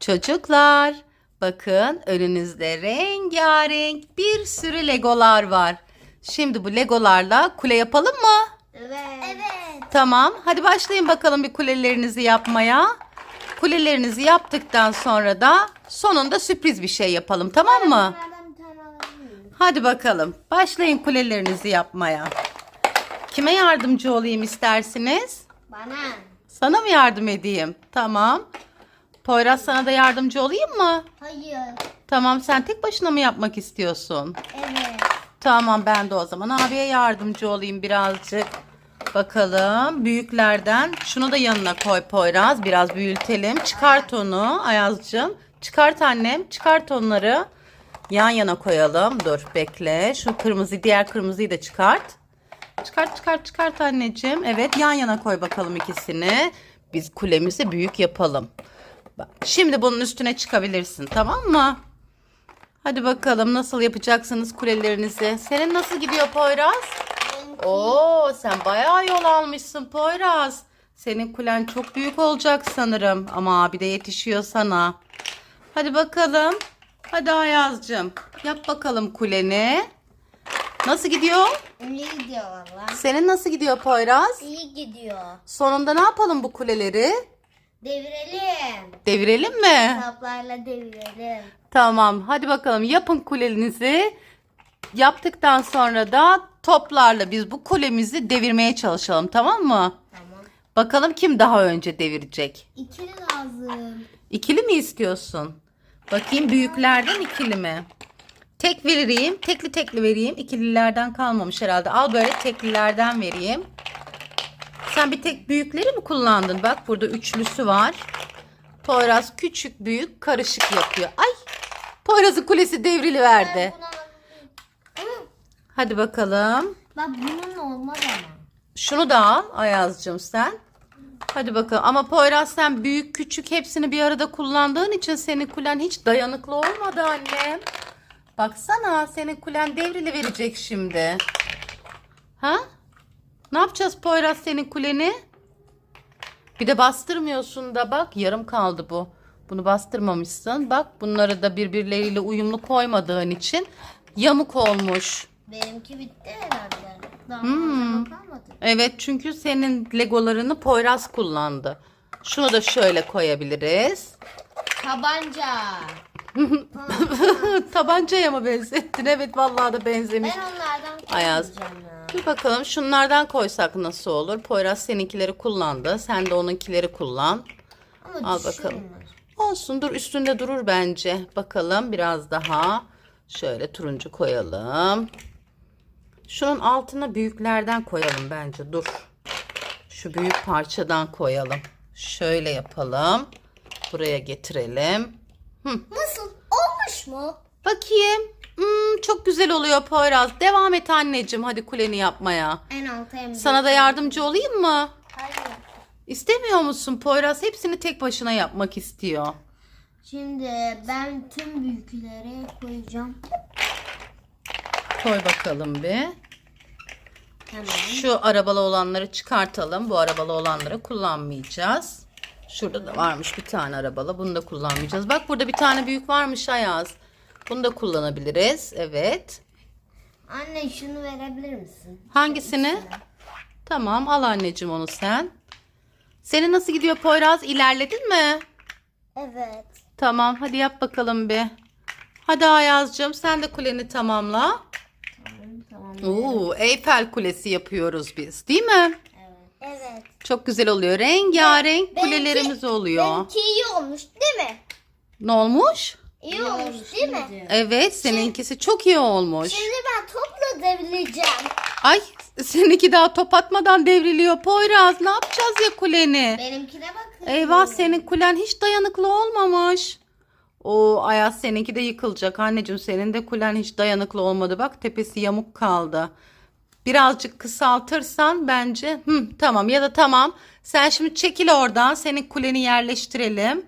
Çocuklar, bakın önünüzde rengarenk bir sürü legolar var. Şimdi bu legolarla kule yapalım mı? Evet. Evet. Tamam, hadi başlayın bakalım bir kulelerinizi yapmaya. Kulelerinizi yaptıktan sonra da sonunda sürpriz bir şey yapalım, tamam mı? Hadi bakalım, başlayın kulelerinizi yapmaya. Kime yardımcı olayım istersiniz? Bana. Sana mı yardım edeyim? Tamam. Poyraz sana da yardımcı olayım mı? Hayır. Tamam sen tek başına mı yapmak istiyorsun? Evet. Tamam ben de o zaman abiye yardımcı olayım birazcık. Bakalım büyüklerden şunu da yanına koy Poyraz biraz büyütelim. Çıkart onu Ayaz'cığım. Çıkart annem çıkart onları. Yan yana koyalım. Dur bekle. Şu kırmızı diğer kırmızıyı da çıkart. Çıkart çıkart çıkart anneciğim. Evet yan yana koy bakalım ikisini. Biz kulemizi büyük yapalım. Bak, Şimdi bunun üstüne çıkabilirsin tamam mı? Hadi bakalım nasıl yapacaksınız kulelerinizi. Senin nasıl gidiyor Poyraz? Oo sen bayağı yol almışsın Poyraz. Senin kulen çok büyük olacak sanırım. Ama abi de yetişiyor sana. Hadi bakalım. Hadi Ayaz'cığım. Yap bakalım kuleni. Nasıl gidiyor? İyi gidiyor valla. Senin nasıl gidiyor Poyraz? İyi gidiyor. Sonunda ne yapalım bu kuleleri? Devirelim. Devirelim mi? Saplarla devirelim. Tamam. Hadi bakalım yapın kulenizi. Yaptıktan sonra da toplarla biz bu kulemizi devirmeye çalışalım tamam mı? Tamam. Bakalım kim daha önce devirecek. İkili lazım. İkili mi istiyorsun? Bakayım büyüklerden ikili mi? Tek vereyim. Tekli tekli vereyim. İkililerden kalmamış herhalde. Al böyle teklilerden vereyim. Sen bir tek büyükleri mi kullandın? Bak burada üçlüsü var. Poyraz küçük büyük karışık yapıyor. Ay! Poyraz'ın kulesi devrili verdi. Hadi bakalım. Bak bunun olmaz ama. Şunu da al Ayaz'cığım sen. Hadi bakalım. Ama Poyraz sen büyük küçük hepsini bir arada kullandığın için senin kulen hiç dayanıklı olmadı annem. Baksana senin kulen devrili verecek şimdi. Ha? Ne yapacağız Poyraz senin kuleni? Bir de bastırmıyorsun da bak yarım kaldı bu. Bunu bastırmamışsın. Bak bunları da birbirleriyle uyumlu koymadığın için yamuk olmuş. Benimki bitti herhalde. Daha Hmm. fazla kalmadı. Evet çünkü senin legolarını Poyraz kullandı. Şunu da şöyle koyabiliriz. Tabanca. Tabancaya mı benzettin? Evet vallahi da benzemiş. Ben onlardan Ayaz. kullanacağım ya. Dur bakalım şunlardan koysak nasıl olur? Poyraz seninkileri kullandı. Sen de onunkileri kullan. Ama Al düşüyor bakalım. Olsun dur üstünde durur bence. Bakalım biraz daha. Şöyle turuncu koyalım. Şunun altına büyüklerden koyalım bence. Dur. Şu büyük parçadan koyalım. Şöyle yapalım. Buraya getirelim. Nasıl? Olmuş mu? Bakayım. Hmm, çok güzel oluyor Poyraz. Devam et anneciğim hadi kuleni yapmaya. En alta en Sana da yardımcı olayım mı? Hayır. İstemiyor musun Poyraz? Hepsini tek başına yapmak istiyor. Şimdi ben tüm büyükleri koyacağım. Koy bakalım bir. Tamam. Şu arabalı olanları çıkartalım. Bu arabalı olanları kullanmayacağız. Şurada da varmış bir tane arabalı. Bunu da kullanmayacağız. Bak burada bir tane büyük varmış Ayaz. Bunu da kullanabiliriz. Evet. Anne şunu verebilir misin? Hangisini? Tamam al anneciğim onu sen. Senin nasıl gidiyor Poyraz? İlerledin mi? Evet. Tamam hadi yap bakalım bir. Hadi Ayaz'cığım sen de kuleni tamamla. Tamam. Oo, Eyfel Kulesi yapıyoruz biz değil mi? Evet. Evet. Çok güzel oluyor. Rengarenk kulelerimiz oluyor. Benimki iyi olmuş değil mi? Ne olmuş? İyi olmuş değil mi? Evet seninkisi çok iyi olmuş. Şimdi ben topla devireceğim. Ay seninki daha top atmadan devriliyor Poyraz. Ne yapacağız ya kuleni? Benimkine bakın. Eyvah senin kulen hiç dayanıklı olmamış. O Ayaz seninki de yıkılacak. Anneciğim senin de kulen hiç dayanıklı olmadı. Bak tepesi yamuk kaldı. Birazcık kısaltırsan bence hı, tamam ya da tamam. Sen şimdi çekil oradan. Senin kuleni yerleştirelim.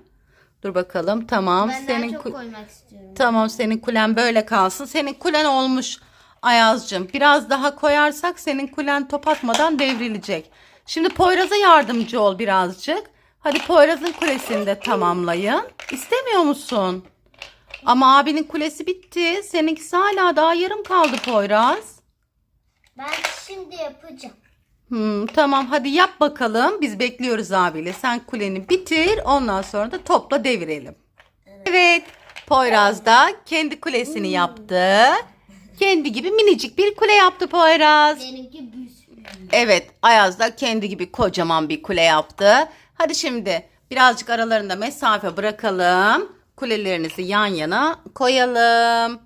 Dur bakalım tamam. Ben senin daha çok koymak istiyorum. Tamam senin kulen böyle kalsın. Senin kulen olmuş Ayaz'cığım. Biraz daha koyarsak senin kulen top atmadan devrilecek. Şimdi Poyraz'a yardımcı ol birazcık. Hadi Poyraz'ın kulesini de tamamlayın. İstemiyor musun? Ama abinin kulesi bitti. Seninkisi hala daha yarım kaldı Poyraz. Ben şimdi yapacağım. Hmm, tamam hadi yap bakalım. Biz bekliyoruz abiyle. Sen kuleni bitir. Ondan sonra da topla devirelim. Evet. Poyraz da kendi kulesini yaptı. Kendi gibi minicik bir kule yaptı Poyraz. Benimki büyük. Evet, Ayaz da kendi gibi kocaman bir kule yaptı. Hadi şimdi birazcık aralarında mesafe bırakalım. Kulelerinizi yan yana koyalım.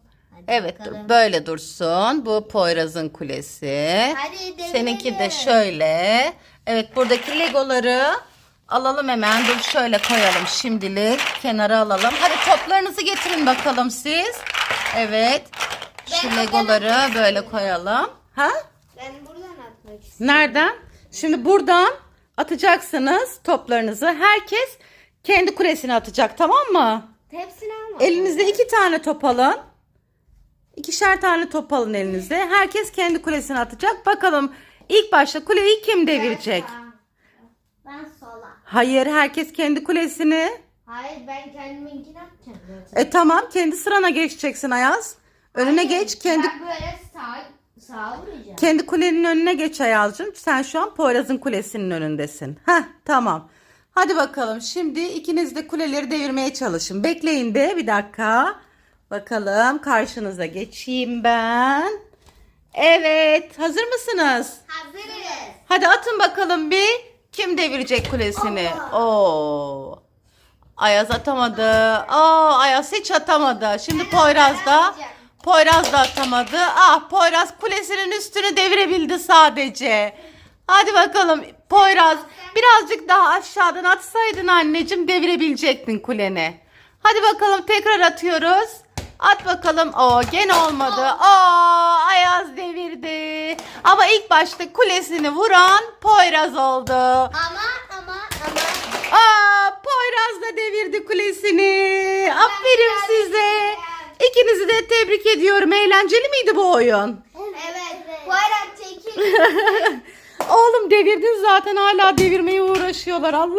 Evet, bakalım. böyle dursun. Bu Poyraz'ın kulesi. Hadi. Seninki de şöyle. Evet, buradaki legoları alalım hemen. Dur şöyle koyalım şimdilik. Kenara alalım. Hadi toplarınızı getirin bakalım siz. Evet. Şu Ben legoları böyle koyalım. Ha? Ben buradan atmak istiyorum. Nereden? Şimdi buradan atacaksınız toplarınızı. Herkes kendi kulesine atacak tamam mı? Hepsini alma. Elinizde iki tane top alın. İkişer tane top alın elinizde. Herkes kendi kulesine atacak. Bakalım ilk başta kuleyi kim devirecek? Ben sola. Hayır herkes kendi kulesini. Hayır ben kendiminkini atacağım. E tamam kendi sırana geçeceksin Ayaz. Önüne Hayır, geç kendi Ben böyle sağ, sağa vuracağım. Kendi kulenin önüne geç Ayaz'cığım. Sen şu an Poyraz'ın kulesinin önündesin. Heh tamam. Hadi bakalım şimdi ikiniz de kuleleri devirmeye çalışın. Bekleyin de bir dakika. Bakalım karşınıza geçeyim ben. Evet hazır mısınız? Hazırız. Hadi atın bakalım bir. Kim devirecek kulesini? Oo. Ayaz atamadı. Aa, Ayaz hiç atamadı. Şimdi Poyraz da. Poyraz da atamadı. Ah Poyraz kulesinin üstünü devirebildi sadece. Hadi bakalım Poyraz birazcık daha aşağıdan atsaydın anneciğim devirebilecektin kuleni. Hadi bakalım tekrar atıyoruz. At bakalım. Oo gene olmadı. Aa Ayaz devirdi. Ama ilk başta kulesini vuran Poyraz oldu. Ama ama ama. Aa Poyraz da devirdi kulesini. Aferin size. İkinizi de tebrik ediyorum. Eğlenceli miydi bu oyun? Evet. Bayrak çekil. Oğlum devirdin zaten hala devirmeye uğraşıyorlar. Allah